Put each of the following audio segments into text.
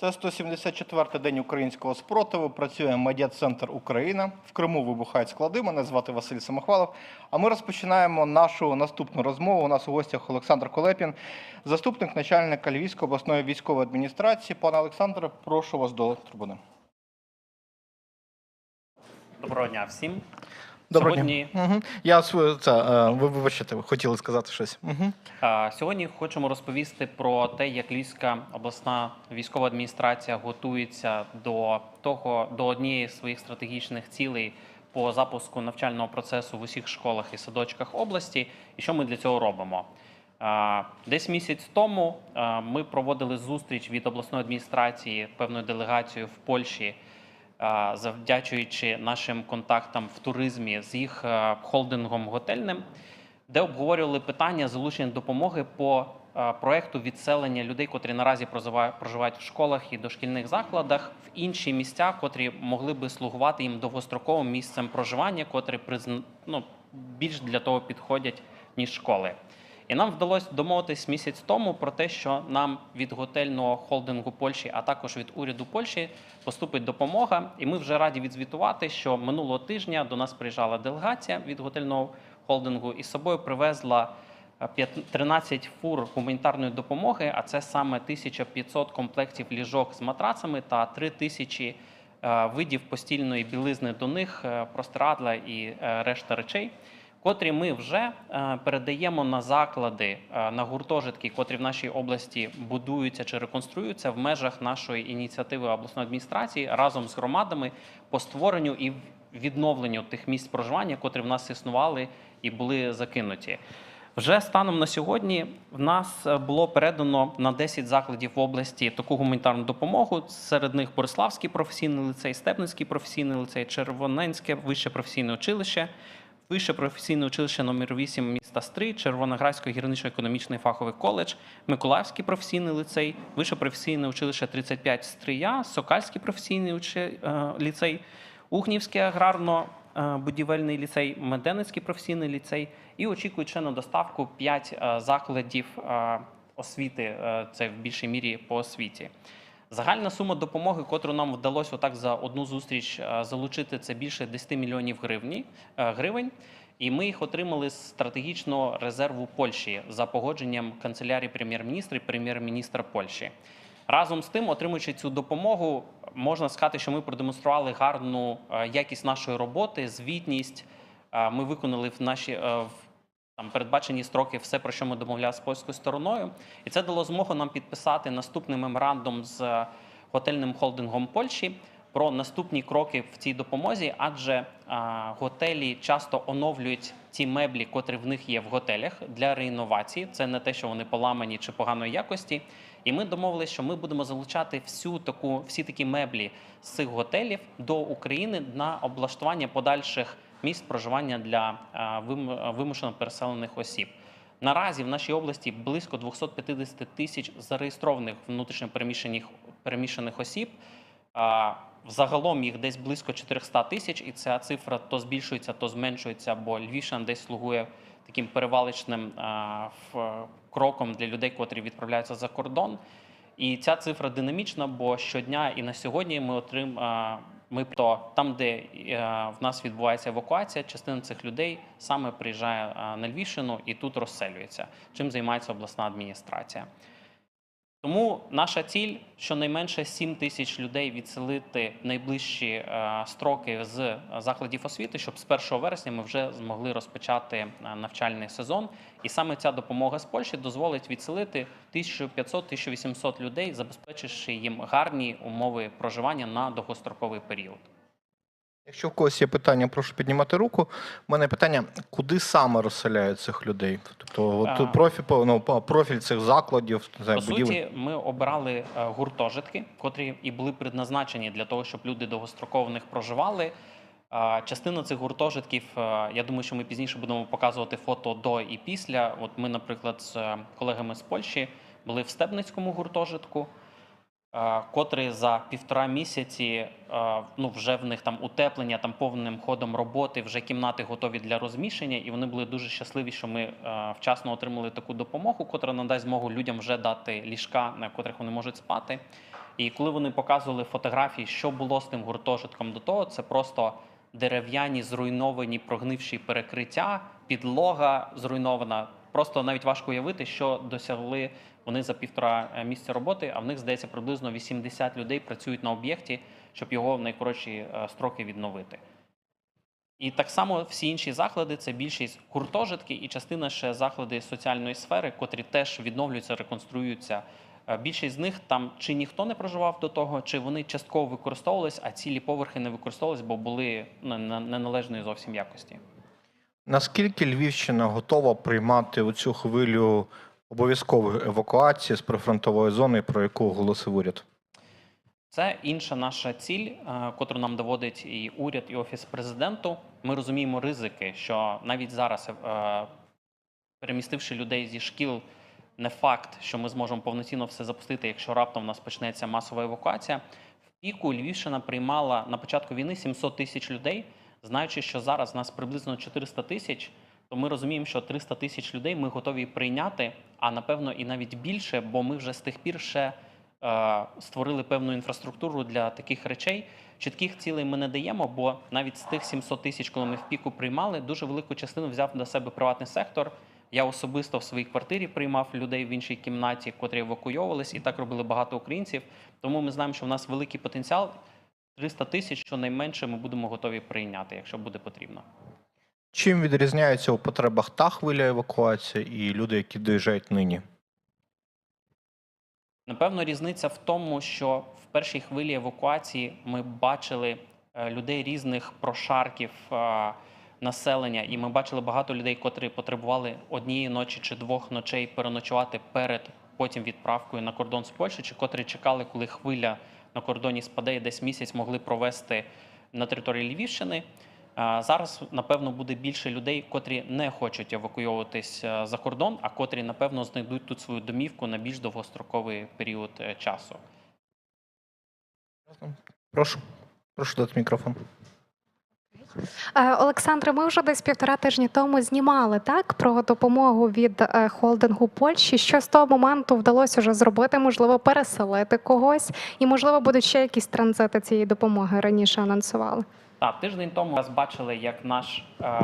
Це 174-й день українського спротиву. Працює медіа-центр Україна. В Криму вибухають склади. Мене звати Василь Самохвалов. А ми розпочинаємо нашу наступну розмову. У нас у гостях Олександр Колепін, заступник начальника Львівської обласної військової адміністрації. Пане Олександре, прошу вас до трибуни. Доброго дня всім. Доброго сьогодні, дня. Угу. Я це е, ви вибачте, хотіли сказати щось. Угу. сьогодні хочемо розповісти про те, як Львівська обласна військова адміністрація готується до того до однієї з своїх стратегічних цілей по запуску навчального процесу в усіх школах і садочках області, і що ми для цього робимо. Десь місяць тому ми проводили зустріч від обласної адміністрації певною делегацією в Польщі. Завдячуючи нашим контактам в туризмі з їх холдингом готельним, де обговорювали питання залучення допомоги по проекту відселення людей, котрі наразі проживають в школах і дошкільних закладах, в інші місця, котрі могли би слугувати їм довгостроковим місцем проживання, котрі ну, більш для того підходять ніж школи. І нам вдалося домовитись місяць тому про те, що нам від готельного холдингу Польщі, а також від уряду Польщі поступить допомога. І ми вже раді відзвітувати, що минулого тижня до нас приїжджала делегація від готельного холдингу і з собою привезла е, 13 фур гуманітарної допомоги, а це саме 1500 комплектів ліжок з матрацами та 3000 е, видів постільної білизни до них, е, простирадла і е, решта речей котрі ми вже е, передаємо на заклади, е, на гуртожитки, котрі в нашій області будуються чи реконструюються в межах нашої ініціативи обласної адміністрації разом з громадами по створенню і відновленню тих місць проживання, котрі в нас існували і були закинуті. Вже станом на сьогодні в нас е, було передано на 10 закладів в області таку гуманітарну допомогу. Серед них Бориславський професійний ліцей, Степницький професійний ліцей, Червоненське вище професійне училище, Вище професійне училище номер 8 міста Стрий, Червоноградський гірничо-економічний фаховий коледж, Миколаївський професійний ліцей, Вище професійне училище 35 Стрия, Сокальський професійний учи- е, ліцей, Ухнівський аграрно-будівельний ліцей, Меденицький професійний ліцей і очікують ще на доставку 5 закладів е, освіти. е, Це в більшій мірі по освіті. Загальна сума допомоги, котру нам вдалося отак за одну зустріч е, залучити, це більше 10 мільйонів е, гривень. І ми їх отримали з стратегічного резерву Польщі за погодженням канцелярії прем'єр-міністра і прем'єр-міністра Польщі. Разом з тим, отримуючи цю допомогу, можна сказати, що ми продемонстрували гарну е, якість нашої роботи, звітність. Ми виконали в наші в там передбачені строки все, про що ми домовлялися з польською стороною, і це дало змогу нам підписати наступний меморандум з е, готельним холдингом Польщі про наступні кроки в цій допомозі, адже а, готелі часто оновлюють ті меблі, котрі в них є в готелях для реінновації. Це не те, що вони поламані чи поганої якості. І ми домовилися, що ми будемо залучати всю таку, всі такі меблі з цих готелів до України на облаштування подальших місць проживання для а, вимушено переселених осіб. Наразі в нашій області близько 250 тисяч зареєстрованих внутрішньопереміщених переміщених осіб. А, Загалом їх десь близько 400 тисяч, і ця цифра то збільшується, то зменшується, бо Львівщина десь слугує таким перевалочним кроком для людей, котрі відправляються за кордон. І ця цифра динамічна, бо щодня і на сьогодні ми отрим, а, ми то там, де е, в нас відбувається евакуація, частина цих людей саме приїжджає а, на Львівщину і тут розселюється, чим займається обласна адміністрація. Тому наша ціль щонайменше 7 тисяч людей відселити в найближчі е, строки з е, закладів освіти, щоб з 1 вересня ми вже змогли розпочати е, навчальний сезон. І саме ця допомога з Польщі дозволить відселити 1500-1800 людей, забезпечивши їм гарні умови проживання на довгостроковий період. Якщо в когось є питання, прошу піднімати руку. У мене питання: куди саме розселяють цих людей? Тобто, от профіль, ну, профіль цих закладів, не знаю, По будівель. суті, ми обирали е, гуртожитки, котрі і були предназначені для того, щоб люди довгостроково в них проживали. Частина цих гуртожитків, е, я думаю, що ми пізніше будемо показувати фото до і після. От ми, наприклад, з е, колегами з Польщі були в Стебницькому гуртожитку, е, котрий за півтора місяці е, ну, вже в них там утеплення, там повним ходом роботи, вже кімнати готові для розміщення, і вони були дуже щасливі, що ми е, вчасно отримали таку допомогу, котра надасть змогу людям вже дати ліжка, на котрих вони можуть спати. І коли вони показували фотографії, що було з тим гуртожитком до того, це просто дерев'яні, зруйновані, прогнивші перекриття, підлога зруйнована. Просто навіть важко уявити, що досягли вони за півтора е, місяця роботи, а в них здається приблизно 80 людей працюють на об'єкті, щоб його в найкоротші е, строки відновити. І так само всі інші заклади це більшість гуртожитки і частина ще заклади соціальної сфери, котрі теж відновлюються, реконструюються. Е, Більшість з них там чи ніхто не проживав до того, чи вони частково використовувались, а цілі поверхи не використовувались, бо були неналежної зовсім якості. Наскільки Львівщина готова приймати оцю хвилю обов'язкової евакуації з прифронтової зони, про яку оголосив уряд? Це інша наша ціль, е, котру нам доводить і уряд, і офіс президенту. Ми розуміємо ризики, що навіть зараз, е, перемістивши людей зі шкіл, не факт, що ми зможемо повноцінно все запустити, якщо раптом у нас почнеться масова евакуація. В піку Львівщина приймала на початку війни 700 тисяч людей, знаючи, що зараз нас приблизно 400 тисяч. То ми розуміємо, що 300 тисяч людей ми готові прийняти, а напевно і навіть більше, бо ми вже з тих пір ще е, створили певну інфраструктуру для таких речей. Чітких цілей ми не даємо, бо навіть з тих 700 тисяч, коли ми в піку приймали, дуже велику частину взяв до себе приватний сектор. Я особисто в своїй квартирі приймав людей в іншій кімнаті, котрі евакуйовувались, і так робили багато українців. Тому ми знаємо, що в нас великий потенціал. 300 тисяч, щонайменше, ми будемо готові прийняти, якщо буде потрібно. Чим відрізняється у потребах та хвиля евакуації і люди, які доїжджають нині? Напевно, різниця в тому, що в першій хвилі евакуації ми бачили е, людей різних прошарків е, населення, і ми бачили багато людей, котрі потребували однієї ночі чи двох ночей переночувати перед потім відправкою на кордон з Польщею, чи котрі чекали, коли хвиля на кордоні спаде і десь місяць могли провести на території Львівщини. Зараз, напевно, буде більше людей, котрі не хочуть евакуйовуватись е, за кордон, а котрі, напевно, знайдуть тут свою домівку на більш довгостроковий період е, часу. Прошу, прошу дати мікрофон. Е, Олександре, ми вже десь півтора тижні тому знімали так про допомогу від е, холдингу Польщі. Що з того моменту вдалося вже зробити? Можливо, переселити когось, і можливо будуть ще якісь транзити цієї допомоги раніше анонсували. Так, тиждень тому вас бачили, як наш е,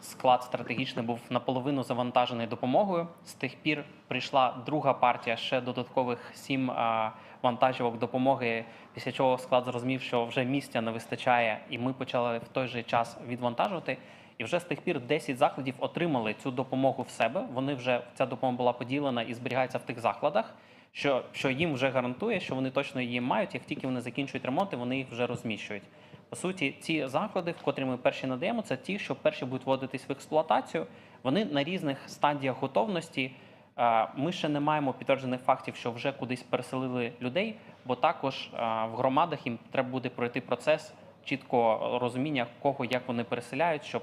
склад стратегічний був наполовину завантажений допомогою. З тих пір прийшла друга партія, ще додаткових сім е, вантажівок допомоги. Після чого склад зрозумів, що вже місця не вистачає, і ми почали в той же час відвантажувати. І вже з тих пір 10 закладів отримали цю допомогу в себе. Вони вже ця допомога була поділена і зберігається в тих закладах. Що, що їм вже гарантує, що вони точно її мають. Як тільки вони закінчують ремонти, вони їх вже розміщують. По суті, ці заклади, котрі ми перші надаємо, це ті, що перші будуть вводитись в експлуатацію. Вони на різних стадіях готовності. Е, Ми ще не маємо підтверджених фактів, що вже кудись переселили людей, бо також е, в громадах їм треба буде пройти процес чіткого розуміння, кого як вони переселяють, щоб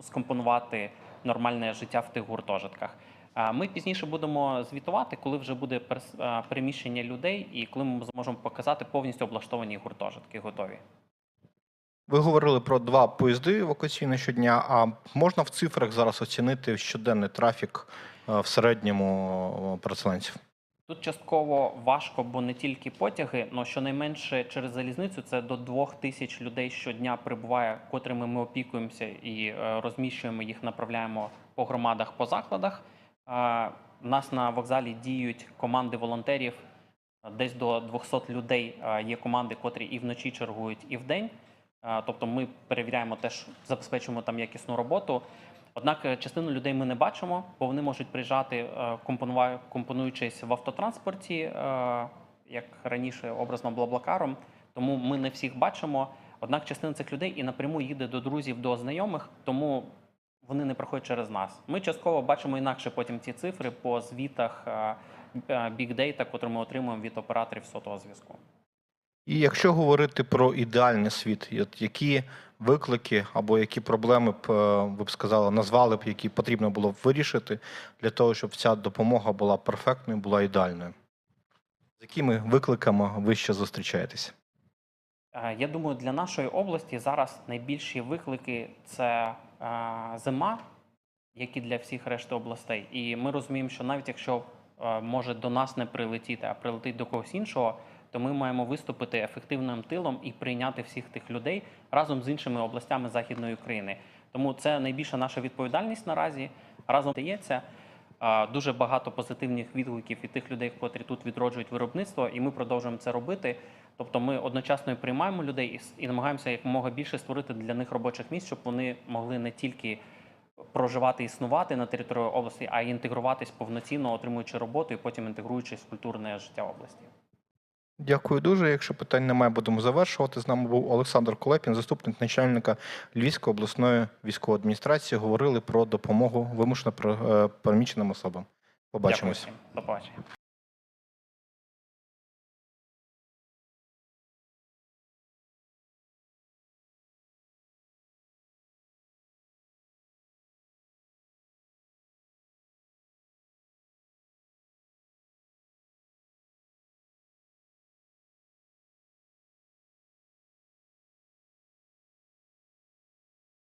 скомпонувати нормальне життя в тих гуртожитках. Е, Ми пізніше будемо звітувати, коли вже буде переміщення людей, і коли ми зможемо показати повністю облаштовані гуртожитки готові. Ви говорили про два поїзди евакуаційні щодня. А можна в цифрах зараз оцінити щоденний трафік е, в середньому е, переселенців? Тут частково важко, бо не тільки потяги, але щонайменше через залізницю це до двох тисяч людей щодня прибуває, котрими ми опікуємося і е, розміщуємо їх, направляємо по громадах, по закладах. У нас на вокзалі діють команди волонтерів. Десь до 200 людей є команди, котрі і вночі чергують, і вдень. Тобто ми перевіряємо теж, забезпечуємо там якісну роботу. Однак е, частину людей ми не бачимо, бо вони можуть приїжджати, е, компонуючись в автотранспорті, е, як раніше образно блаблакаром. Тому ми не всіх бачимо. Однак частина цих людей і напряму їде до друзів, до знайомих, тому вони не проходять через нас. Ми частково бачимо інакше потім ці цифри по звітах е, котрі ми отримуємо від операторів сотового зв'язку. І якщо говорити про ідеальний світ, які виклики або які проблеми б е, ви б сказали, назвали б, які потрібно було б вирішити для того, щоб ця допомога була перфектною, була ідеальною? З якими викликами ви ще зустрічаєтесь? Е, Я думаю, для нашої області зараз найбільші виклики це е, зима, як і для всіх решти областей. І ми розуміємо, що навіть якщо може до нас не прилетіти, а прилетить до когось іншого, то ми маємо виступити ефективним тилом і прийняти всіх тих людей разом з іншими областями Західної України. Тому це найбільша наша відповідальність наразі. Разом дається дуже багато позитивних відгуків від тих людей, котрі тут відроджують виробництво, і ми продовжуємо це робити. Тобто ми одночасно і приймаємо людей і, і намагаємося якомога більше створити для них робочих місць, щоб вони могли не тільки проживати і існувати на території області, а й інтегруватись повноцінно, отримуючи роботу і потім інтегруючись в культурне життя області. Дякую дуже. Якщо питань немає, будемо завершувати. З нами був Олександр Колепін, заступник начальника Львівської обласної військової адміністрації. Говорили про допомогу вимушено переміщеним особам. Побачимось. Дякую.